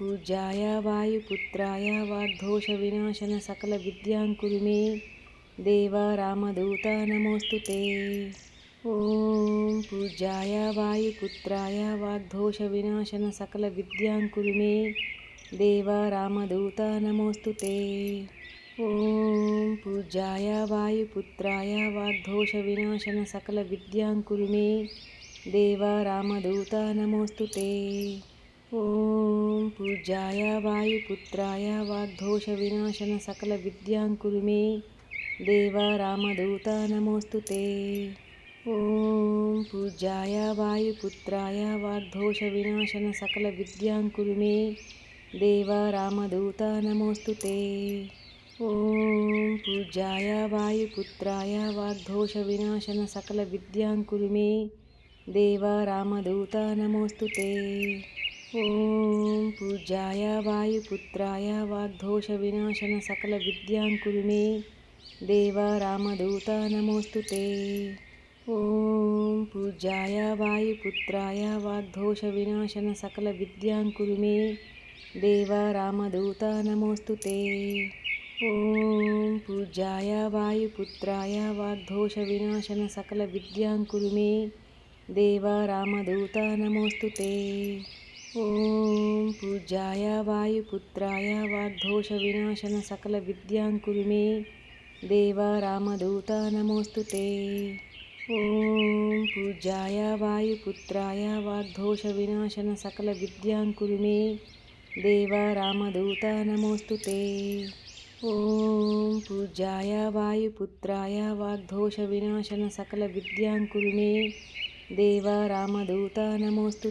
పూజ్యాయ వాయుపుత్రాయ వాగ్దోషవినాశన సకల విద్యాంకురు మే దేవ రామదూత నమోస్తు ఓం పూజ్యాయ వాయుపుత్రాయ వాగ్దోషవినాశన సకల విద్యాంకురు మే దేవ రామదూత నమోస్తు ఓం పూజ్యాయ వాయుపుత్రాయ వాగ్దోషవినాశన సకల విద్యాంకురు మే దేవ రామదూత నమోస్తు ఓం పూజ్యాయ వాయుపుత్రాయ వాగ్దోషవినాశన సకల విద్యాంకురు మే దేవ రామదూత నమోస్తు ఓం పూజ్యాయ వాయుపుత్రాయ వాగ్దోషవినాశన సకల విద్యాంకురు మే దేవ రామదూత నమోస్తు ఓం పూజ్యాయ వాయుపుత్రాయ వాగ్దోషవినాశన సకల విద్యాంకురు ఓం పూజాయ వాయుపుత్రాయ వాగ్దోష వినాశన సకల విద్యాంకురు మే దేవ రామదూత నమోస్తు ఓం పూజాయ వాయుపుత్రాయ వాగ్దోష వినాశన సకల విద్యాంకురు మే దేవ రామదూత నమోస్తు ఓం పూజాయ వాయుపుత్రాయ వాగ్దోష వినాశన సకల విద్యాంకురు మే దేవ రామదూత నమోస్తు ఓం పూజాయ వాయుపుత్రాయ వాగ్దోష వినాశన సకల విద్యాంకురు మే. దేవ రామదూత నమోస్తు ఓం పూజాయ వాయుపుత్రాయ వాగ్దోష వినాశన సకల విద్యాంకురు మే. దేవ రామదూత నమోస్తు ఓం పూజాయ వాయుపుత్రాయ వాగ్దోష వినాశన సకల విద్యాంకురు మే. దేవ రామదూత నమోస్తు